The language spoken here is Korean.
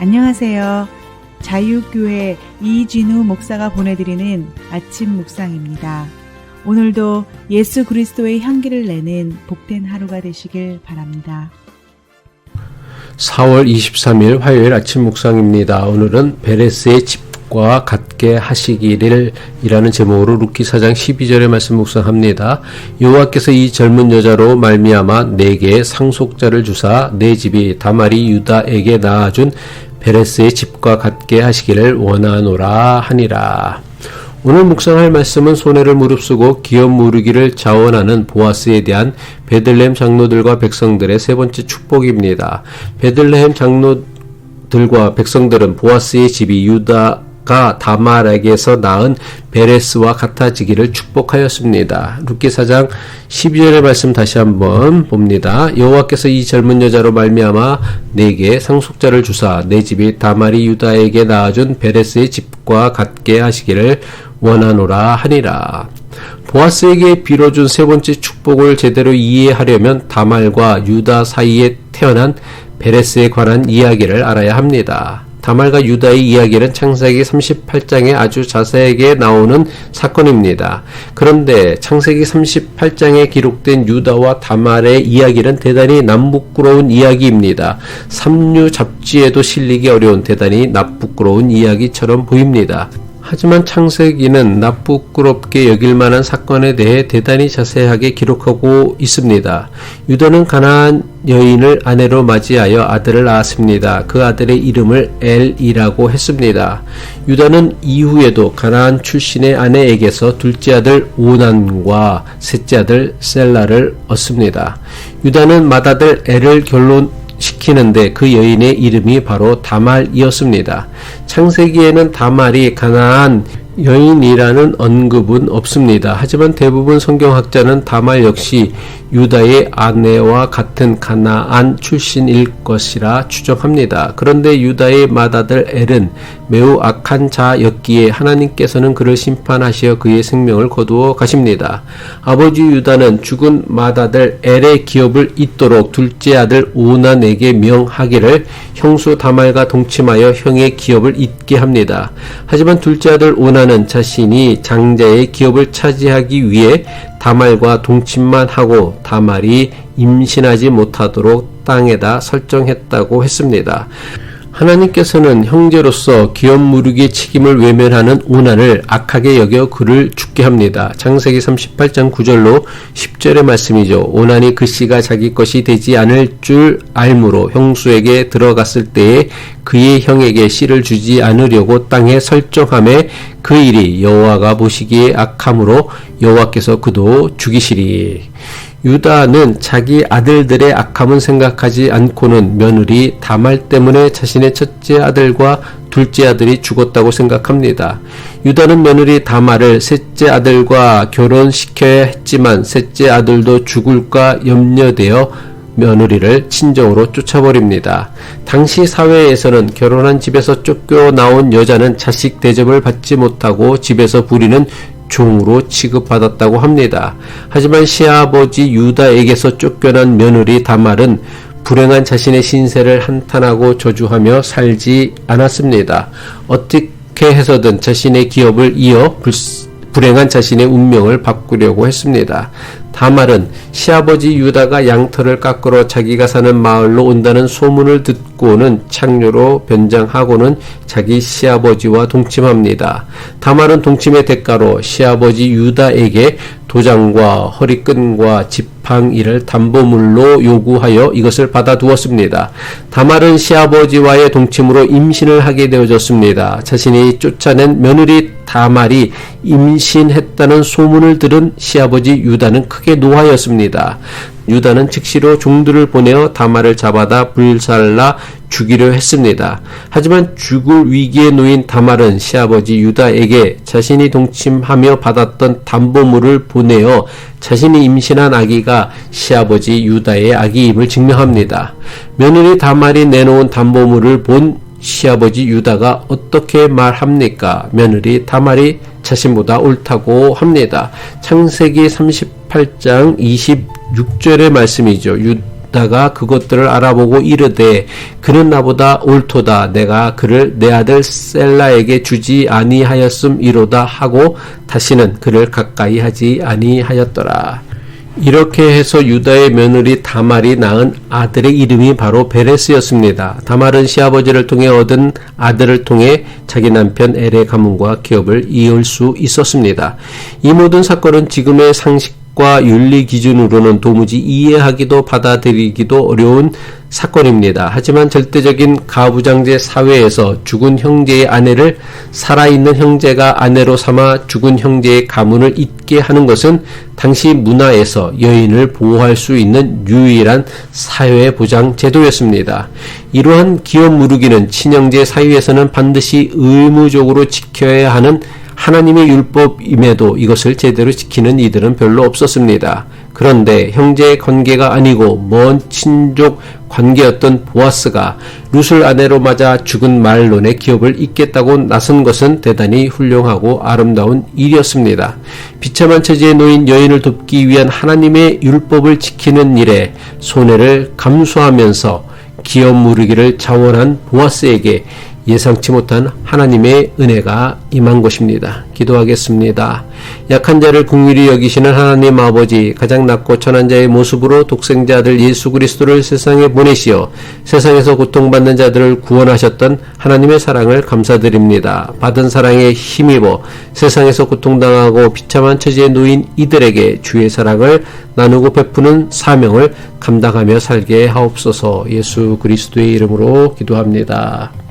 안녕하세요. 자유교회 이진우 목사가 보내드리는 아침 묵상입니다. 오늘도 예수 그리스도의 향기를 내는 복된 하루가 되시길 바랍니다. 4월 23일 화요일 아침 묵상입니다. 오늘은 베레스의 집 과 같게 하시기를 이라는 제목으로 루키 4장 12절의 말씀 묵상합니다. 여호와께서 이 젊은 여자로 말미암아 내게 상속자를 주사 내 집이 다말이 유다에게 낳아준 베레스의 집과 같게 하시기를 원하노라 하니라. 오늘 묵상할 말씀은 손해를 무릅쓰고 기업 무르기를 자원하는 보아스에 대한 베들레헴 장로들과 백성들의 세 번째 축복입니다. 베들레헴 장로 들과 백성들은 보아스의 집이 유다 가 다말에게서 낳은 베레스와 같아지기를 축복하였습니다. 룻기 4장 12절의 말씀 다시 한번 봅니다. 여호와께서 이 젊은 여자로 말미암아 내게 상속자를 주사 내 집이 다말이 유다에게 낳아준 베레스의 집과 같게 하시기를 원하노라 하니라. 보아스에게 빌어준 세 번째 축복을 제대로 이해하려면 다말과 유다 사이에 태어난 베레스에 관한 이야기를 알아야 합니다. 다말과 유다의 이야기는 창세기 38장에 아주 자세하게 나오는 사건입니다. 그런데 창세기 38장에 기록된 유다와 다말의 이야기는 대단히 남부끄러운 이야기입니다. 삼류 잡지에도 실리기 어려운 대단히 나부끄러운 이야기처럼 보입니다. 하지만 창세기는 나쁘끄럽게 여길 만한 사건에 대해 대단히 자세하게 기록하고 있습니다. 유다는 가나안 여인을 아내로 맞이하여 아들을 낳았습니다. 그 아들의 이름을 엘이라고 했습니다. 유다는 이후에도 가나안 출신의 아내에게서 둘째 아들 오난과 셋째 아들 셀라를 얻습니다. 유다는 맏아들 엘을 결론 시키는데 그 여인의 이름이 바로 다말이었습니다. 창세기에는 다말이 가나안 여인이라는 언급은 없습니다. 하지만 대부분 성경학자는 다말 역시 유다의 아내와 같은 가나안 출신일 것이라 추정합니다. 그런데 유다의 맏아들 엘은 매우 악한 자였기에 하나님께서는 그를 심판하시어 그의 생명을 거두어 가십니다. 아버지 유다는 죽은 맏아들 엘의 기업을 잇도록 둘째 아들 오난에게 명하기를 형수 다말과 동침하여 형의 기업을 잇게 합니다. 하지만 둘째 아들 오난은 자신이 장자의 기업을 차지하기 위해 다말과 동침만 하고 다말이 임신하지 못하도록 땅에다 설정했다고 했습니다. 하나님께서는 형제로서 기업 무르기의 책임을 외면하는 오난을 악하게 여겨 그를 죽게 합니다. 창세기 38장 9절로 10절의 말씀이죠. 오난이 그 씨가 자기 것이 되지 않을 줄 알므로 형수에게 들어갔을 때에 그의 형에게 씨를 주지 않으려고 땅에 설정함에 그 일이 여호와가 보시기에 악함으로 여호와께서 그도 죽이시리. 유다는 자기 아들들의 악함은 생각하지 않고는 며느리 다말 때문에 자신의 첫째 아들과 둘째 아들이 죽었다고 생각합니다. 유다는 며느리 다말을 셋째 아들과 결혼시켜야 했지만 셋째 아들도 죽을까 염려되어 며느리를 친정으로 쫓아버립니다. 당시 사회에서는 결혼한 집에서 쫓겨 나온 여자는 자식 대접을 받지 못하고 집에서 부리는 종으로 취급받았다고 합니다. 하지만 시아버지 유다에게서 쫓겨난 며느리 다말은 불행한 자신의 신세를 한탄하고 저주하며 살지 않았습니다. 어떻게 해서든 자신의 기업을 이어 불행한 자신의 운명을 바꾸려고 했습니다. 다말은 시아버지 유다가 양털을 깎으러 자기가 사는 마을로 온다는 소문을 듣고는 창녀로 변장하고는 자기 시아버지와 동침합니다. 다말은 동침의 대가로 시아버지 유다에게 도장과 허리끈과 지팡이를 담보물로 요구하여 이것을 받아두었습니다. 다말은 시아버지와의 동침으로 임신을 하게 되어졌습니다. 자신이 쫓아낸 며느리 다말이 임신했다는 소문을 들은 시아버지 유다는 크게 노하였습니다. 유다는 즉시로 종들을 보내어 다말을 잡아다 불살라 죽이려 했습니다. 하지만 죽을 위기에 놓인 다말은 시아버지 유다에게 자신이 동침하며 받았던 담보물을 보내어 자신이 임신한 아기가 시아버지 유다의 아기임을 증명합니다. 며느리 다말이 내놓은 담보물을 본 시아버지 유다가 어떻게 말합니까? 며느리 다말이 자신보다 옳다고 합니다. 창세기 38장 26절의 말씀이죠. 유, 유다가 그것들을 알아보고 이르되 그는 나보다 옳도다 내가 그를 내 아들 셀라에게 주지 아니하였음이로다 하고 다시는 그를 가까이 하지 아니하였더라. 이렇게 해서 유다의 며느리 다말이 낳은 아들의 이름이 바로 베레스였습니다. 다말은 시아버지를 통해 얻은 아들을 통해 자기 남편 엘의 가문과 기업을 이을 수 있었습니다. 이 모든 사건은 지금의 상식 과 윤리 기준으로는 도무지 이해하기도 받아들이기도 어려운 사건입니다. 하지만 절대적인 가부장제 사회에서 죽은 형제의 아내를 살아있는 형제가 아내로 삼아 죽은 형제의 가문을 잇게 하는 것은 당시 문화에서 여인을 보호할 수 있는 유일한 사회 보장 제도였습니다. 이러한 기업 무르기는 친형제 사이에서는 반드시 의무적으로 지켜야 하는 하나님의 율법임에도 이것을 제대로 지키는 이들은 별로 없었습니다. 그런데 형제의 관계가 아니고 먼 친족 관계였던 보아스가 룻을 아내로 맞아 죽은 말론의 기업을 잇겠다고 나선 것은 대단히 훌륭하고 아름다운 일이었습니다. 비참한 처지에 놓인 여인을 돕기 위한 하나님의 율법을 지키는 일에 손해를 감수하면서 기업 무르기를 자원한 보아스에게 예상치 못한 하나님의 은혜가 임한 것입니다. 기도하겠습니다. 약한 자를 궁휼히 여기시는 하나님 아버지, 가장 낮고 천한 자의 모습으로 독생자 아들 예수 그리스도를 세상에 보내시어 세상에서 고통받는 자들을 구원하셨던 하나님의 사랑을 감사드립니다. 받은 사랑에 힘입어 세상에서 고통당하고 비참한 처지에 놓인 이들에게 주의 사랑을 나누고 베푸는 사명을 감당하며 살게 하옵소서 예수 그리스도의 이름으로 기도합니다.